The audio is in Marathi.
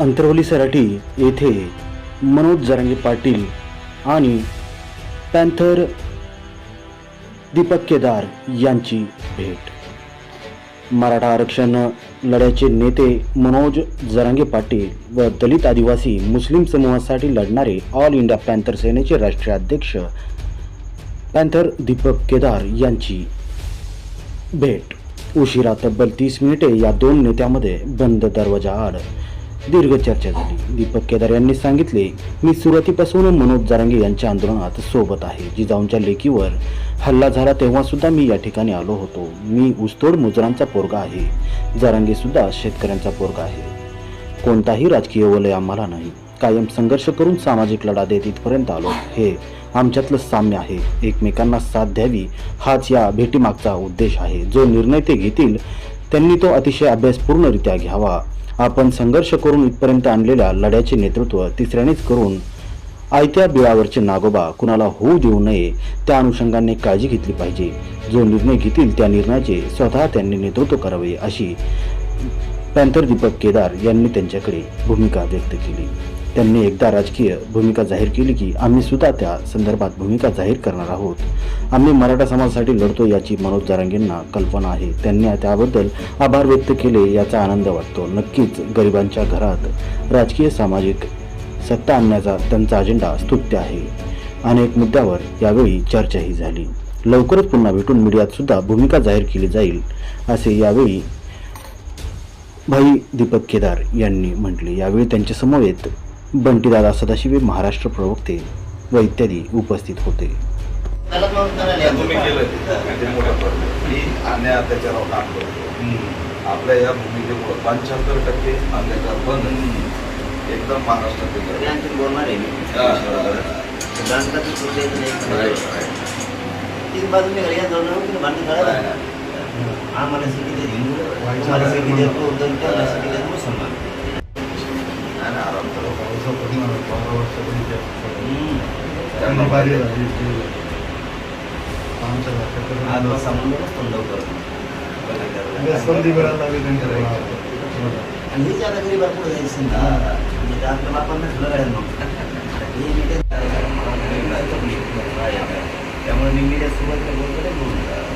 अंतरवली सराठी येथे मनोज जरांगे पाटील आणि पॅन्थर दीपक केदार यांची भेट. मराठा आरक्षण लढ्याचे नेते मनोज जरांगे पाटील व दलित आदिवासी मुस्लिम समूहासाठी लढणारे ऑल इंडिया पॅन्थर सेनेचे राष्ट्रीय अध्यक्ष पॅन्थर दीपक केदार यांची भेट. उशिरा तब्बल तीस मिनिटे या दोन नेत्यामध्ये बंद दरवाजा आड दीर्घ चर्चा झाली. दीपक केदार यांनी सांगितले मी सुरुवातीपासून मनोज जारंगे यांच्या आंदोलनात सोबत आहे. जिजाऊंच्या लेकीवर हल्ला झाला तेव्हा सुद्धा मी या ठिकाणी आलो होतो. मी ऊसतोड मुजरांचा पोरगा आहे. जारंगे सुद्धा शेतकऱ्यांचा पोरगा आहे. कोणताही राजकीय वलय आम्हाला नाही. कायम संघर्ष करून सामाजिक लढा देत इथपर्यंत आलो. हे आमच्यातलं साम्य आहे. एकमेकांना साथ द्यावी हाच या भेटीमागचा उद्देश आहे. जो निर्णय ते घेतील त्यांनी तो अतिशय अभ्यासपूर्णरित्या घ्यावा. आपण संघर्ष करून इथपर्यंत आणलेल्या लढ्याचे नेतृत्व तिसऱ्यानेच करून आयत्या बिळावरचे नागोबा कुणाला होऊ देऊ नये त्या अनुषंगाने काळजी घेतली पाहिजे. जो निर्णय घेतील त्या निर्णयाचे स्वतः त्यांनी नेतृत्व करावे अशी पॅन्थर दीपक केदार यांनी त्यांच्याकडे भूमिका व्यक्त केली. त्यांनी एकदा राजकीय भूमिका जाहीर केली की आम्ही सुद्धा त्या संदर्भात भूमिका जाहीर करणार आहोत. आम्ही मराठा समाजासाठी लढतो याची मनोज जारांगेंना कल्पना आहे. त्यांनी त्याबद्दल आभार व्यक्त केले याचा आनंद वाटतो. नक्कीच गरिबांच्या घरात राजकीय सामाजिक सत्ता आणण्याचा त्यांचा अजेंडा स्तुत्य आहे. अनेक मुद्द्यावर यावेळी चर्चाही झाली. लवकरच पुन्हा भेटून मीडियात सुद्धा भूमिका जाहीर केली जाईल असे यावेळी भाई दीपक केदार यांनी म्हटले. यावेळी त्यांच्या समवेत बंटीदादा सदाशिव महाराष्ट्र प्रवक्ते व इत्यादी उपस्थित होते. आपल्या या भूमिकेमुळे पंच्याहत्तर टक्के अत्याचार बंद. एकदम महाराष्ट्रात बोलणार आहे बाजूने घरी भांडण. आम्हाला आणि हे जे आता गरीब पुढे जायचं ना म्हणजे ते आपल्या बापांना ठुलं काढेल मग हे मी ते त्यामुळे मी मीडिया सुरुवातीला बोलतो नाही म्हणून